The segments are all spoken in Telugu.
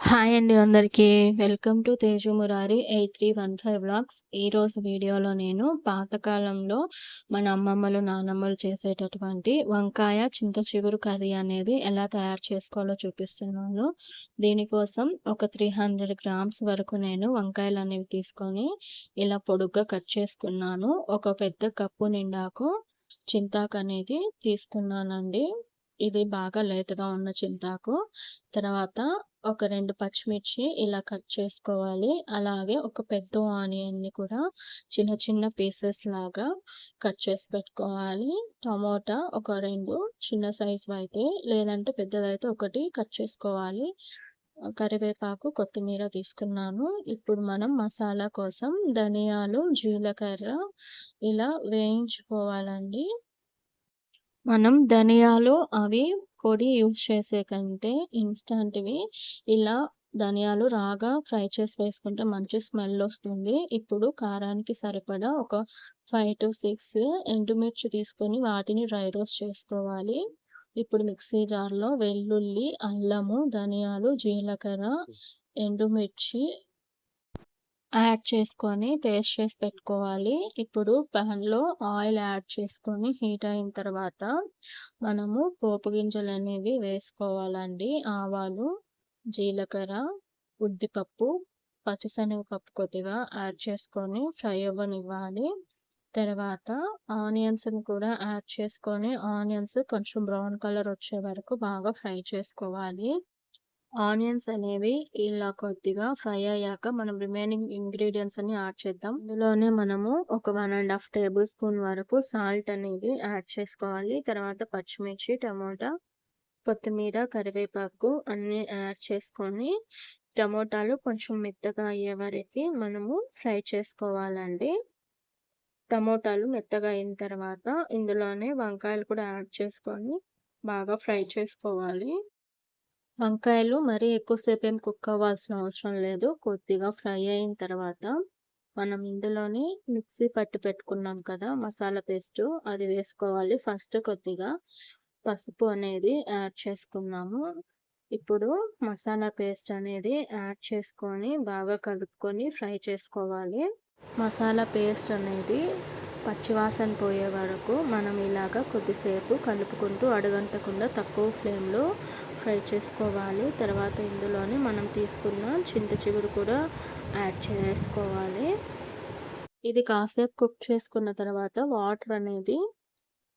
హాయ్ అండి అందరికీ. Welcome to Teju Murari eight three one five blogs ఈరోజు వీడియోలో నేను పాతకాలంలో మన అమ్మమ్మలు నానమ్మలు చేసేటటువంటి వంకాయ చింత చిగురు కర్రీ అనేది ఎలా తయారు చేసుకోవాలో చూపిస్తున్నాను. దీనికోసం ఒక త్రీ హండ్రెడ్ గ్రామ్స్ వరకు నేను వంకాయలు అనేవి తీసుకొని ఇలా పొడుగ్గా కట్ చేసుకున్నాను. ఒక పెద్ద కప్పు నిండాకు చింతాకు అనేది తీసుకున్నానండి. ఇది బాగా లేతగా ఉన్న చింతాకు. తర్వాత ఒక రెండు పచ్చిమిర్చి ఇలా కట్ చేసుకోవాలి. అలాగే ఒక పెద్ద ఆనియన్ని కూడా చిన్న చిన్న పీసెస్ లాగా కట్ చేసి పెట్టుకోవాలి. టమోటా ఒక రెండు చిన్న సైజు అయితే లేదంటే పెద్దదైతే ఒకటి కట్ చేసుకోవాలి. కరివేపాకు కొత్తిమీర తీసుకున్నాను. ఇప్పుడు మనం మసాలా కోసం ధనియాలు జీలకర్ర ఇలా వేయించుకోవాలండి. మనం ధనియాలు అవి పొడి యూజ్ చేసే కంటే ఇన్స్టంట్వి ఇలా ధనియాలు రాగా ఫ్రై చేసి వేసుకుంటే మంచి స్మెల్ వస్తుంది. ఇప్పుడు కారానికి సరిపడా ఒక ఫైవ్ టు సిక్స్ ఎండుమిర్చి తీసుకొని వాటిని డ్రై రోస్ట్ చేసుకోవాలి. ఇప్పుడు మిక్సీ జార్లో వెల్లుల్లి అల్లము ధనియాలు జీలకర్ర ఎండుమిర్చి యాడ్ చేసుకొని పేస్ట్ చేసి పెట్టుకోవాలి. ఇప్పుడు ప్యాన్లో ఆయిల్ యాడ్ చేసుకొని హీట్ అయిన తర్వాత మనము పోపు గింజలు అనేవి వేసుకోవాలండి. ఆవాలు జీలకర్ర ఉద్దిపప్పు పచ్చిశనగపప్పు కొద్దిగా యాడ్ చేసుకొని ఫ్రై అవ్వనివ్వాలి. తర్వాత ఆనియన్స్ని కూడా యాడ్ చేసుకొని ఆనియన్స్ కొంచెం బ్రౌన్ కలర్ వచ్చే వరకు బాగా ఫ్రై చేసుకోవాలి. ఆనియన్స్ అనేవి ఇలా కొద్దిగా ఫ్రై అయ్యాక మనం రిమైనింగ్ ఇంగ్రీడియంట్స్ అన్ని యాడ్ చేద్దాం. ఇందులోనే మనము ఒక one and half tablespoon వరకు సాల్ట్ అనేది యాడ్ చేసుకోవాలి. తర్వాత పచ్చిమిర్చి టమోటా కొత్తిమీర కరివేపాకు అన్ని యాడ్ చేసుకొని టమోటాలు కొంచెం మెత్తగా అయ్యే వరకు మనము ఫ్రై చేసుకోవాలండి. టమోటాలు మెత్తగా అయిన తర్వాత ఇందులోనే వంకాయలు కూడా యాడ్ చేసుకొని బాగా ఫ్రై చేసుకోవాలి. వంకాయలు మరీ ఎక్కువసేపు ఏం కుక్ అవ్వాల్సిన అవసరం లేదు. కొద్దిగా ఫ్రై అయిన తర్వాత మనం ఇందులోని మిక్సీ పట్టి పెట్టుకున్నాం కదా మసాలా పేస్ట్ అది వేసుకోవాలి. ఫస్ట్ కొద్దిగా పసుపు అనేది యాడ్ చేసుకున్నాము. ఇప్పుడు మసాలా పేస్ట్ అనేది యాడ్ చేసుకొని బాగా కలుపుకొని ఫ్రై చేసుకోవాలి. మసాలా పేస్ట్ అనేది పచ్చివాసన పోయే వరకు మనం ఇలాగ కొద్దిసేపు కలుపుకుంటూ అడగంటకుండా తక్కువ ఫ్లేమ్లో ఫ్రై చేసుకోవాలి. తర్వాత ఇందులోనే మనం తీసుకున్న చింత చిగురు కూడా యాడ్ చేసుకోవాలి. ఇది కాసేపు కుక్ చేసుకున్న తర్వాత వాటర్ అనేది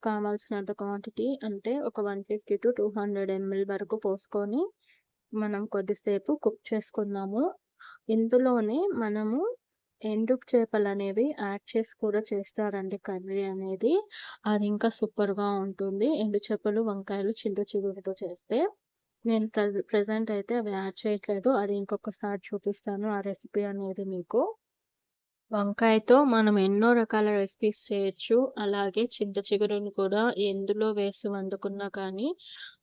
కావాల్సినంత క్వాంటిటీ అంటే ఒక one fifty to two hundred ML వరకు పోసుకొని మనం కొద్దిసేపు కుక్ చేసుకుందాము. ఇందులోనే మనము ఎండు చేపలు అనేవి యాడ్ చేసి కూడా చేస్తారండి కర్రీ అనేది. అది ఇంకా సూపర్గా ఉంటుంది. ఎండు చేపలు వంకాయలు చింత చిగురుతో చేస్తే నేను ప్రజ ప్రజెంట్ అయితే అవి యాడ్ చేయట్లేదు. అది ఇంకొకసారి చూపిస్తాను ఆ రెసిపీ అనేది మీకు. వంకాయతో మనం ఎన్నో రకాల రెసిపీస్ చేయొచ్చు. అలాగే చింత చిగురుని కూడా ఎందులో వేసి వండుకున్నా కానీ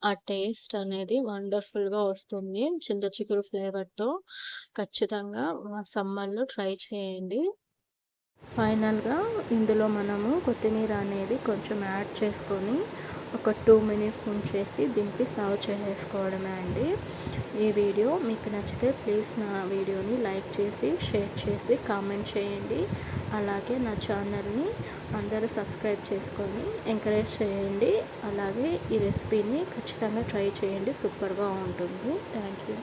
ఆ టేస్ట్ అనేది వండర్ఫుల్గా వస్తుంది. చింత చిగురు ఫ్లేవర్తో ఖచ్చితంగా సమ్మర్లో ట్రై చేయండి. ఫైనల్గా ఇందులో మనము కొత్తిమీర అనేది కొంచెం యాడ్ చేసుకొని ఒక టూ మినిట్స్ ఉంచేసి దింపి సర్వ్ చేసుకోవడమే అండి. ఈ వీడియో మీకు నచ్చితే ప్లీజ్ నా వీడియోని లైక్ చేసి షేర్ చేసి కామెంట్ చేయండి. అలాగే నా ఛానల్ని అందరూ సబ్స్క్రైబ్ చేసుకొని ఎంకరేజ్ చేయండి. అలాగే ఈ రెసిపీని ఖచ్చితంగా ట్రై చేయండి. సూపర్గా ఉంటుంది. Thank you.